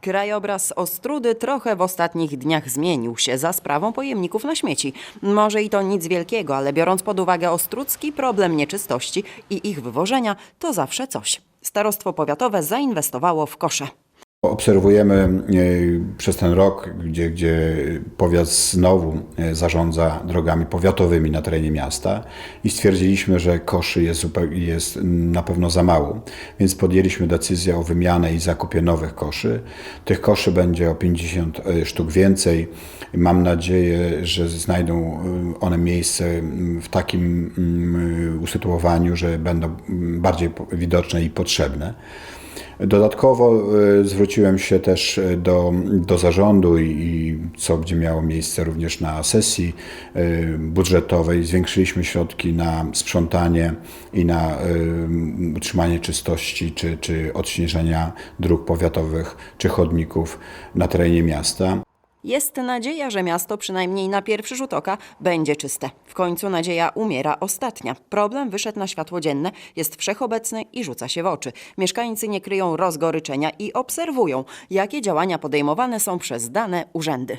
Krajobraz Ostrudy trochę w ostatnich dniach zmienił się za sprawą pojemników na śmieci. Może i to nic wielkiego, ale biorąc pod uwagę ostrudzki problem nieczystości i ich wywożenia, to zawsze coś. Starostwo powiatowe zainwestowało w kosze. Obserwujemy e, przez ten rok, gdzie, gdzie powiat znowu e, zarządza drogami powiatowymi na terenie miasta i stwierdziliśmy, że koszy jest, jest na pewno za mało, więc podjęliśmy decyzję o wymianę i zakupie nowych koszy. Tych koszy będzie o 50 sztuk więcej. Mam nadzieję, że znajdą e, one miejsce w takim usytuowaniu, że będą bardziej widoczne i potrzebne. Dodatkowo e, zwróciłem się też e, do, do zarządu i, co będzie miało miejsce również na sesji e, budżetowej. Zwiększyliśmy środki na sprzątanie i na utrzymanie czystości czy, czy odśnieżenia dróg powiatowych czy chodników na terenie miasta. Jest nadzieja, że miasto przynajmniej na pierwszy rzut oka będzie czyste. W końcu nadzieja umiera ostatnia. Problem wyszedł na światło dzienne, jest wszechobecny i rzuca się w oczy. Mieszkańcy nie kryją rozgoryczenia i obserwują, jakie działania podejmowane są przez dane urzędy.